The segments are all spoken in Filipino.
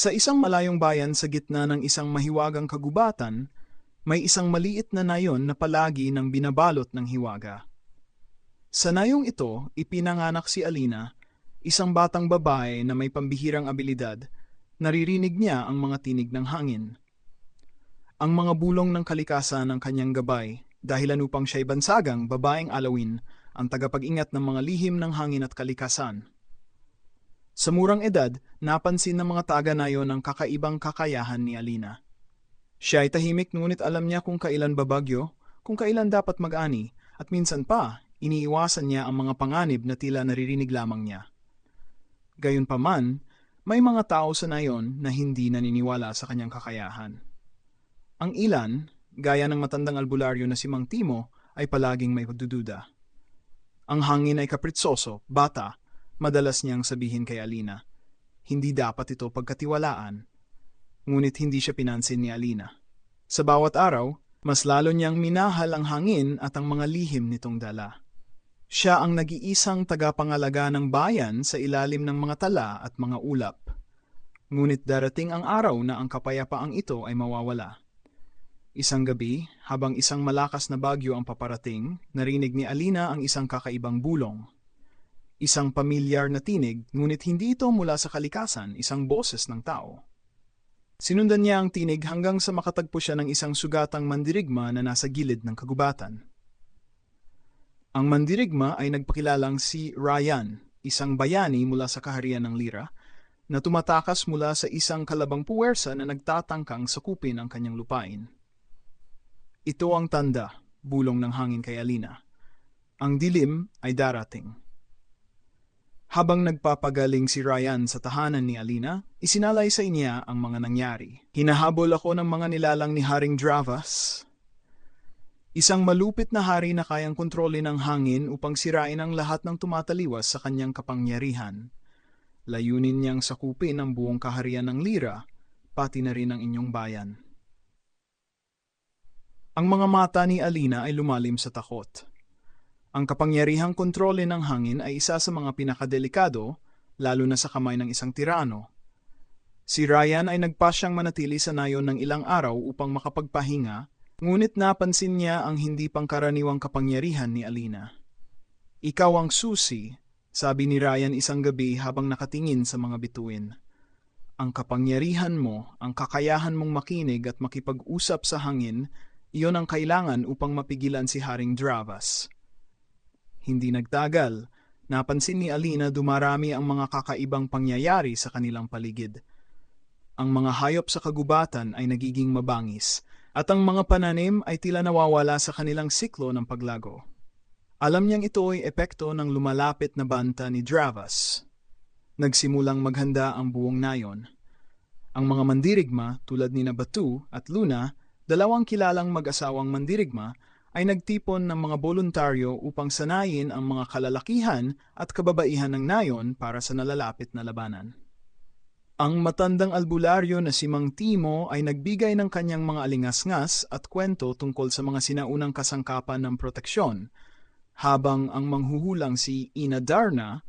Sa isang malayong bayan sa gitna ng isang mahiwagang kagubatan, may isang maliit na nayon na palagi nang binabalot ng hiwaga. Sa nayong ito, ipinanganak si Alina, isang batang babae na may pambihirang abilidad, naririnig niya ang mga tinig ng hangin. Ang mga bulong ng kalikasan ng kanyang gabay, dahilan upang siya'y bansagang babaeng alawin, ang tagapag-ingat ng mga lihim ng hangin at kalikasan. Sa murang edad, napansin ng mga taga-nayon ang kakaibang kakayahan ni Alina. Siya ay tahimik ngunit alam niya kung kailan babagyo, kung kailan dapat mag-ani, at minsan pa, iniiwasan niya ang mga panganib na tila naririnig lamang niya. Gayunpaman, may mga tao sa nayon na hindi naniniwala sa kanyang kakayahan. Ang ilan, gaya ng matandang albularyo na si Mang Timo, ay palaging may dududa. Ang hangin ay kapritsoso, bata, madalas niyang sabihin kay Alina. Hindi dapat ito pagkatiwalaan. Ngunit hindi siya pinansin ni Alina. Sa bawat araw, mas lalo niyang minahal ang hangin at ang mga lihim nitong dala. Siya ang nag-iisang tagapangalaga ng bayan sa ilalim ng mga tala at mga ulap. Ngunit darating ang araw na ang kapayapaang ito ay mawawala. Isang gabi, habang isang malakas na bagyo ang paparating, narinig ni Alina ang isang kakaibang bulong. Isang pamilyar na tinig, ngunit hindi ito mula sa kalikasan, isang boses ng tao. Sinundan niya ang tinig hanggang sa makatagpo siya ng isang sugatang mandirigma na nasa gilid ng kagubatan. Ang mandirigma ay nagpakilalang si Ryan, isang bayani mula sa kaharian ng Lira, na tumatakas mula sa isang kalabang puwersa na nagtatangkang sakupin ang kanyang lupain. Ito ang tanda, bulong ng hangin kay Alina. Ang dilim ay darating. Habang nagpapagaling si Ryan sa tahanan ni Alina, isinalay sa niya ang mga nangyari. Hinahabol ako ng mga nilalang ni Haring Dravas. Isang malupit na hari na kayang kontrolin ang hangin upang sirain ang lahat ng tumataliwas sa kanyang kapangyarihan. Layunin niyang sakupin ang buong kaharian ng Lira, pati na rin ang inyong bayan. Ang mga mata ni Alina ay lumalim sa takot. Ang kapangyarihang kontrole ng hangin ay isa sa mga pinakadelikado, lalo na sa kamay ng isang tirano. Si Ryan ay nagpasyang manatili sa nayon ng ilang araw upang makapagpahinga, ngunit napansin niya ang hindi pangkaraniwang kapangyarihan ni Alina. Ikaw ang susi, sabi ni Ryan isang gabi habang nakatingin sa mga bituin. Ang kapangyarihan mo, ang kakayahan mong makinig at makipag-usap sa hangin, iyon ang kailangan upang mapigilan si Haring Dravas. Hindi nagtagal, napansin ni Alina dumarami ang mga kakaibang pangyayari sa kanilang paligid. Ang mga hayop sa kagubatan ay nagiging mabangis, at ang mga pananim ay tila nawawala sa kanilang siklo ng paglago. Alam niyang ito ay epekto ng lumalapit na banta ni Dravas. Nagsimulang maghanda ang buong nayon. Ang mga mandirigma tulad ni Nabatu at Luna, dalawang kilalang mag-asawang mandirigma, ay nagtipon ng mga voluntaryo upang sanayin ang mga kalalakihan at kababaihan ng nayon para sa nalalapit na labanan. Ang matandang albularyo na si Mang Timo ay nagbigay ng kanyang mga alingasngas at kwento tungkol sa mga sinaunang kasangkapan ng proteksyon, habang ang manghuhulang si Ina Darna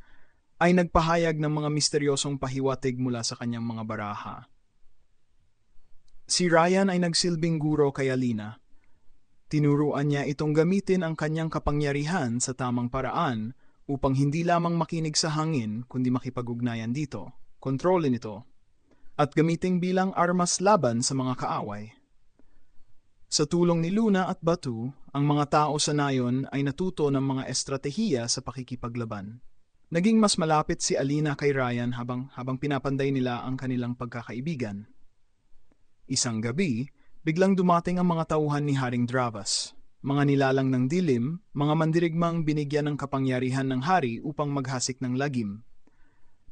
ay nagpahayag ng mga misteryosong pahiwatig mula sa kanyang mga baraha. Si Ryan ay nagsilbing guro kay Alina. Tinuruan niya itong gamitin ang kanyang kapangyarihan sa tamang paraan upang hindi lamang makinig sa hangin kundi makipag-ugnayan dito, kontrolin ito, at gamiting bilang armas laban sa mga kaaway. Sa tulong ni Luna at Batu, ang mga tao sa nayon ay natuto ng mga estratehiya sa pakikipaglaban. Naging mas malapit si Alina kay Ryan habang, habang pinapanday nila ang kanilang pagkakaibigan. Isang gabi, biglang dumating ang mga tauhan ni Haring Dravas. Mga nilalang ng dilim, mga mandirigmang binigyan ng kapangyarihan ng hari upang maghasik ng lagim.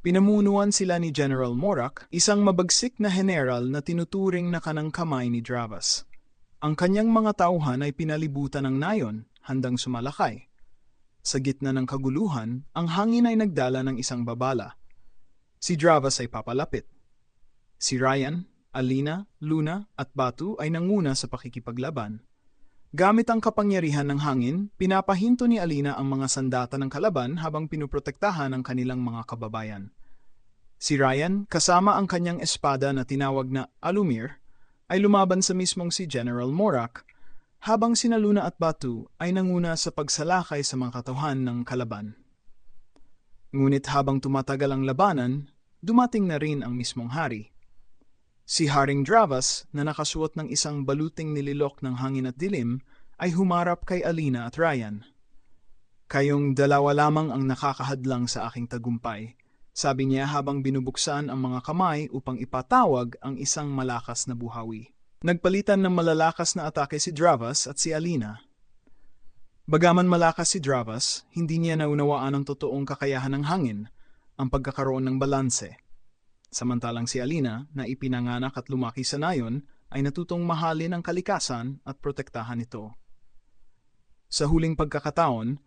Pinamunuan sila ni General Morak, isang mabagsik na general na tinuturing na kanang kamay ni Dravas. Ang kanyang mga tauhan ay pinalibutan ng nayon, handang sumalakay. Sa gitna ng kaguluhan, ang hangin ay nagdala ng isang babala. Si Dravas ay papalapit. Si Ryan, Alina, Luna at Batu ay nanguna sa pakikipaglaban. Gamit ang kapangyarihan ng hangin, pinapahinto ni Alina ang mga sandata ng kalaban habang pinuprotektahan ang kanilang mga kababayan. Si Ryan, kasama ang kanyang espada na tinawag na Alumir, ay lumaban sa mismong si General Morak, habang sina Luna at Batu ay nanguna sa pagsalakay sa mga katauhan ng kalaban. Ngunit habang tumatagal ang labanan, dumating na rin ang mismong hari. Si Haring Dravas na nakasuot ng isang baluting nililok ng hangin at dilim ay humarap kay Alina at Ryan. Kayong dalawa lamang ang nakakahadlang sa aking tagumpay, sabi niya habang binubuksan ang mga kamay upang ipatawag ang isang malakas na buhawi. Nagpalitan ng malalakas na atake si Dravas at si Alina. Bagaman malakas si Dravas, hindi niya naunawaan ang totoong kakayahan ng hangin, ang pagkakaroon ng balanse. Samantalang si Alina, na ipinanganak at lumaki sa nayon, ay natutong mahalin ang kalikasan at protektahan ito. Sa huling pagkakataon,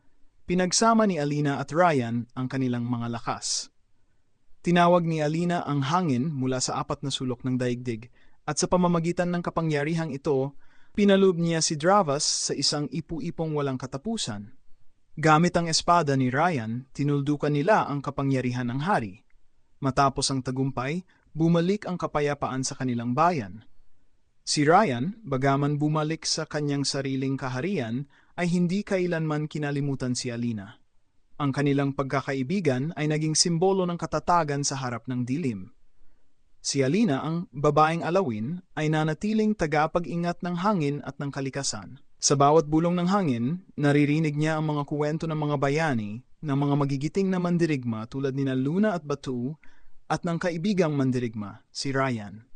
pinagsama ni Alina at Ryan ang kanilang mga lakas. Tinawag ni Alina ang hangin mula sa apat na sulok ng daigdig at sa pamamagitan ng kapangyarihang ito, pinaloob niya si Dravas sa isang ipu-ipong walang katapusan. Gamit ang espada ni Ryan, tinuldukan nila ang kapangyarihan ng hari. Matapos ang tagumpay, bumalik ang kapayapaan sa kanilang bayan. Si Ryan, bagaman bumalik sa kanyang sariling kaharian, ay hindi kailanman kinalimutan si Alina. Ang kanilang pagkakaibigan ay naging simbolo ng katatagan sa harap ng dilim. Si Alina, ang babaeng alawin, ay nanatiling tagapag-ingat ng hangin at ng kalikasan. Sa bawat bulong ng hangin, naririnig niya ang mga kuwento ng mga bayani ng mga magigiting na mandirigma tulad ni Luna at Batu at ng kaibigang mandirigma, si Ryan.